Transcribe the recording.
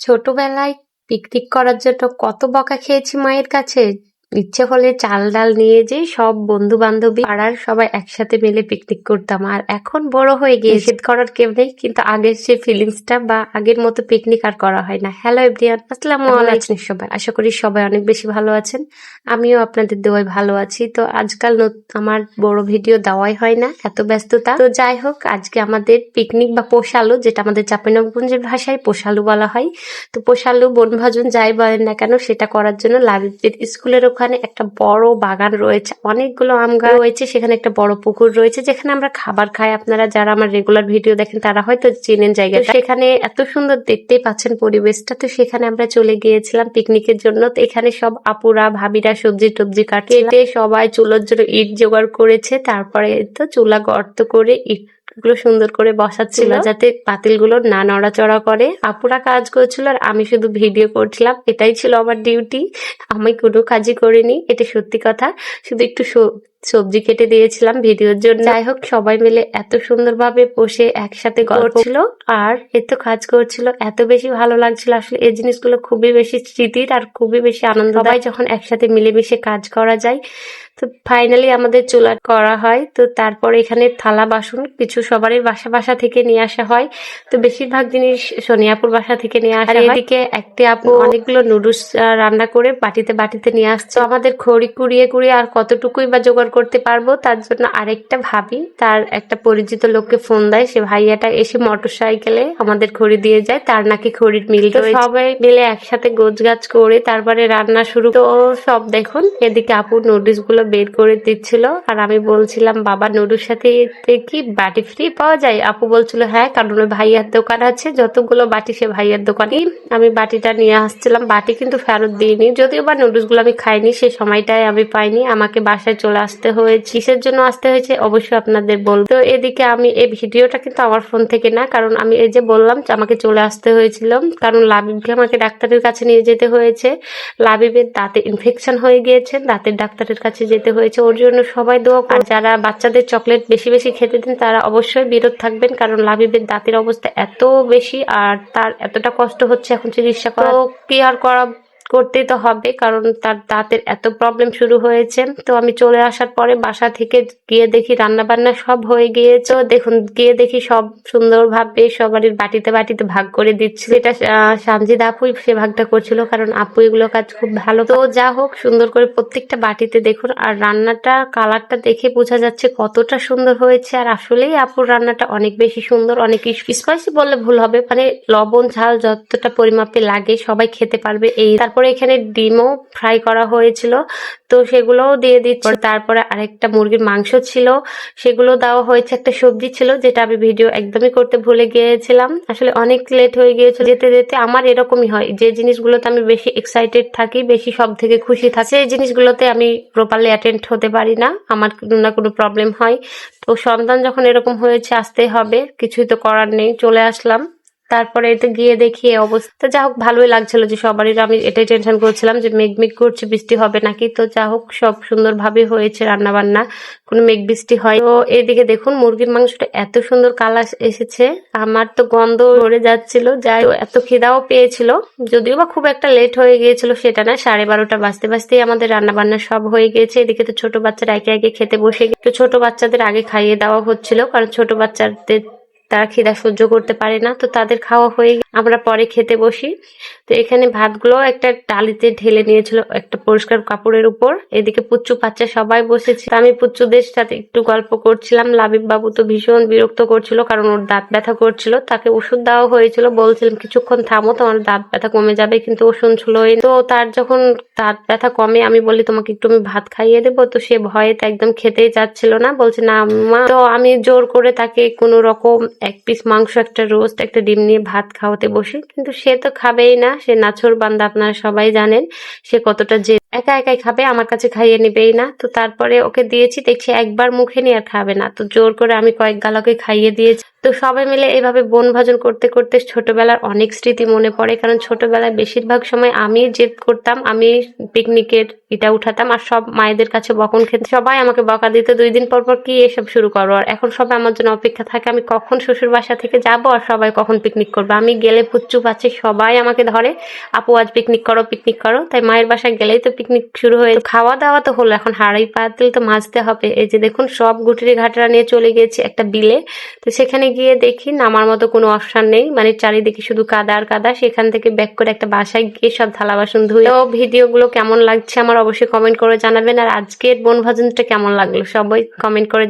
ছোটবেলায় পিকনিক করার জন্য কত বকা খেয়েছি মায়ের কাছে? ইচ্ছে হলে চাল ডাল নিয়ে যে সব বন্ধু বান্ধবী পাড়ার সবাই একসাথে মিলে পিকনিক করতাম। আর এখন বড় হয়ে গিয়ে নিষেধ করার কেউ নেই কিন্তু আগের সে ফিলিংসটা বা আগের মতো পিকনিক আর করা হয় না। হ্যালো এভরিয়ান আসসালামু আলাইকুম। সবাই? আশা করি সবাই অনেক বেশি ভালো আছেন। আমিও আপনাদের দোয়ায় ভালো আছি। তো আজকাল আমার বড় ভিডিও দেওয়াই হয় না এত ব্যস্ততা। তো যাই হোক আজকে আমাদের পিকনিক বা পোষালু যেটা আমাদের চাপানগঞ্জের ভাষায় পোষালু বলা হয়। তো পোষালু বনভাজন যাই বলেন না কেন সেটা করার জন্য লাবিবের স্কুলের ওখানে একটা বড় বাগান রয়েছে। অনেকগুলো আম গাছ রয়েছে। সেখানে একটা বড় পুকুর রয়েছে যেখানে আমরা খাবার খাই। আপনারা যারা আমার রেগুলার ভিডিও দেখেন তারা হয়তো চেনেন জায়গাটা। সেখানে এত সুন্দর দেখতেই পাচ্ছেন পরিবেশটা। তো সেখানে আমরা চলে গিয়েছিলাম পিকনিকের জন্য। তো এখানে সব আপুরা ভাবিরা সবজি টবজি কাটে সবাই চুলোর জন্য ইট জোগাড় করেছে। তারপরে তো চুলা গর্ত করে ইট গুলো সুন্দর করে বসাচ্ছিল যাতে পাতিলগুলো না নড়াচড়া করে। আপুরা কাজ করছিল আর আমি শুধু ভিডিও করছিলাম। এটাই ছিল আমার ডিউটি আমি কোনো কাজই করিনি। এটা সত্যি কথা। শুধু একটু সবজি কেটে দিয়েছিলাম ভিডিওর জন্য। যাই হোক সবাই মিলে এত সুন্দরভাবে বসে একসাথে গল্প ছিল আর এত কাজ করছিল। এত বেশি ভালো লাগছিল। আসলে এই জিনিসগুলো খুবই বেশি স্মৃতির আর খুবই বেশি আনন্দ সবাই যখন একসাথে মিলেমিশে কাজ করা যায় তো ফাইনালি আমাদের চুলা করা হয়। তো তারপরে এখানে থালা বাসন কিছু সবারই বাসা বাসা থেকে নিয়ে আসা হয়। তো বেশিরভাগ জিনিস সোনিয়াপুর বাসা থেকে নিয়ে আসা হয়। এদিকে একটি আপু অনেকগুলো নুডলস রান্না করে বাটিতে বাটিতে নিয়ে আসছে। আমাদের খড়ি কুড়িয়ে কুড়িয়ে আর কতটুকুই বা জোগাড় করতে পারব তার জন্য আরেকটা ভাবি। তার একটা পরিচিত লোককে ফোন দেয়। সে ভাইয়াটা এসে মোটর সাইকেলে আমাদের খড়ি দিয়ে যায়। তার নাকি খড়ির মিল তো সবাই মিলে একসাথে গোছ গাছ করে তারপরে রান্না শুরু তো সব দেখুন এদিকে আপু নুডলসগুলো বের করে দিচ্ছিল। আর আমি বলছিলাম বাবা নুডলস সাথে কি বাটি ফ্রি পাওয়া যায়? আপু বলছিল হ্যাঁ কারণ ওই ভাইয়ার দোকান আছে। যতগুলো বাটি সে ভাইয়ার দোকানে আমি বাটিটা নিয়ে আসছিলাম। বাটি কিন্তু ফেরত দিইনি। যদিও বা নুডলসগুলো আমি খাইনি সে সময়টায় আমি পাইনি। আমাকে বাসায় চলে আসতে হয়েছে, কিসের জন্য আসতে হয়েছে, অবশ্যই আপনাদের বলব। তো এদিকে আমি এই ভিডিওটা কিন্তু আমার ফোন থেকে না, কারণ আমি এই যে বললাম আমাকে চলে আসতে হয়েছিল, কারণ লাবিবকে আমাকে ডাক্তারের কাছে নিয়ে যেতে হয়েছে। লাবিবের দাঁতে ইনফেকশন হয়ে গিয়েছে, দাঁতের ডাক্তারের কাছে যেতে হয়েছে। ওর জন্য সবাই দোয়া আর যারা বাচ্চাদের চকলেট বেশি বেশি খেতে দেন, তারা অবশ্যই বিরত থাকবেন, কারণ লাবিবের দাঁতের অবস্থা এত বেশি, আর তার এতটা কষ্ট হচ্ছে এখন চিকিৎসা করা কি আর করা করতেই তো হবে, কারণ তার দাঁতের এত প্রবলেম শুরু হয়েছে। তো আমি চলে আসার পরে বাসা থেকে গিয়ে দেখি রান্না বান্না সব হয়ে গিয়েছে। দেখুন, গিয়ে দেখি সব সুন্দরভাবে সবারই বাটিতে বাটিতে ভাগ করে দিচ্ছে। এটা সানজিদ আপুই সে ভাগটা করছিল, কারণ আপু এগুলো কাজ খুব ভালো। তো যা হোক, সুন্দর করে প্রত্যেকটা বাটিতে দেখুন, আর রান্নাটা, কালারটা দেখে বোঝা যাচ্ছে কতটা সুন্দর হয়েছে। আর আসলেই আপুর রান্নাটা অনেক বেশি সুন্দর, অনেক স্পাইসি বললে ভুল হবে। মানে লবণ, ঝাল যতটা পরিমাপে লাগে সবাই খেতে পারবে। এই, তারপরে এখানে ডিমও ফ্রাই করা হয়েছিল। তো সেগুলোও দিয়ে দিচ্ছি। তারপরে আরেকটা মুরগির মাংস ছিল। সেগুলো দেওয়া হয়েছে একটা সবজি ছিল, যেটা আমি ভিডিও একদমই করতে ভুলে গিয়েছিলাম। আসলে অনেক লেট হয়ে গিয়েছিল। যেতে যেতে আমার এরকমই হয়। যে জিনিসগুলোতে আমি বেশি এক্সাইটেড থাকি, বেশি সব থেকে খুশি থাকি, সেই জিনিসগুলোতে আমি প্রপারলি অ্যাটেন্ড হতে পারি না। আমার না কোনো প্রবলেম হয়। তো সন্তান যখন এরকম হয়েছে, আসতে হবে। কিছুই তো করার নেই। চলে আসলাম। তারপরে এতে গিয়ে দেখি অবস্থা। যা হোক ভালোই লাগছিল যে সবারই, আমি এটাই টেনশন করছিলাম যে মেঘ মেঘ করছে, বৃষ্টি হবে নাকি? তো যা হোক সব সুন্দরভাবে হয়েছে রান্না বান্না কোনো মেঘ বৃষ্টি হয়। তো এদিকে দেখুন, মুরগির মাংসটা এত সুন্দর কালার এসেছে, আমার তো গন্ধ ধরে যাচ্ছিল, যাই এত খিদাও পেয়েছিল, যদিও বা খুব একটা লেট হয়ে গিয়েছিল, সেটা না, সাড়ে বারোটা বাজতে বাজতেই আমাদের রান্না বান্না সব হয়ে গিয়েছে। এদিকে তো ছোট বাচ্চারা একে একে খেতে বসে তো ছোট বাচ্চাদের আগে খাইয়ে দেওয়া হচ্ছিল, কারণ ছোট বাচ্চাদের তারা খিদা সহ্য করতে পারে না, তো তাদের খাওয়া হয়ে আমরা পরে খেতে বসি। তো এখানে ভাতগুলো একটা টালিতে ঢেলে নিয়েছিল একটা পরিষ্কার কাপড়ের উপর। এদিকে পুচ্চু বাচ্চা সবাই বসেছে। আমি পুচ্চুদের সাথে একটু গল্প করছিলাম। লাবিব বাবু তো ভীষণ বিরক্ত করছিল, কারণ ওর দাঁত ব্যথা করছিল। তাকে ওষুধ দেওয়া হয়েছিল। বলছিলাম, কিছুক্ষণ থামো, তোমার দাঁত ব্যথা কমে যাবে। কিন্তু ও শুনছিলই তো তার যখন দাঁত ব্যথা কমে, আমি বলি, তোমাকে একটু আমি ভাত খাইয়ে দেবো? তো সে ভয়ে তো একদম খেতেই চাচ্ছিল না। বলছে, না, মা। তো আমি জোর করে তাকে কোনো রকম এক পিস মাংস, একটা রোস্ট একটা ডিম নিয়ে ভাত খাওয়াতে বসি। কিন্তু সে তো খাবেই না, সে নাছর বান্দা আপনারা সবাই জানেন। সে কতটা যে একা একাই খাবে, আমার কাছে খাইয়ে নেবেই না। তো তারপরে ওকে দিয়েছি, দেখছি একবার মুখে নিয়ে আর খাবে না। তো জোর করে আমি কয়েক গালাকে খাইয়ে দিয়েছি। তো সবাই মিলে এভাবে বনভোজন করতে করতে ছোটবেলার অনেক স্মৃতি মনে পড়ে, কারণ ছোটবেলায় বেশিরভাগ সময় আমি জেদ করতাম, আমি পিকনিকের এটা উঠাতাম আর সব মায়েদের কাছে বকন খেতে। সবাই আমাকে বকা দিত, দুই দিন পর পর কি এসব শুরু করো? আর এখন সবাই আমার জন্য অপেক্ষা থাকে, আমি কখন শ্বশুর বাসা থেকে যাব আর সবাই কখন পিকনিক করব? আমি গেলে পুচ্চু পাচ্ছে সবাই আমাকে ধরে, আপু, আজ পিকনিক করো পিকনিক করো। তাই মায়ের বাসায় গেলেই তো পিকনিক শুরু হয়ে খাওয়া দাওয়া তো হলো, এখন হাড়াই পাতিল তো মাজতে হবে। এই যে দেখুন, সব গুটিরি ঘাটরা নিয়ে চলে গিয়েছে একটা বিলে। তো সেখানে গিয়ে দেখি নামার মতো কোনো অপশন নেই। মানে চারিদিকে শুধু কাদা আর কাদা। সেখান থেকে ব্যাক করে একটা বাসায় গিয়ে সব থালা বাসন ধুই তো ভিডিওগুলো কেমন লাগছে আমার অবশ্যই কমেন্ট করে জানাবেন। আর আজকের বনভোজনটা কেমন লাগল সবাই কমেন্ট করে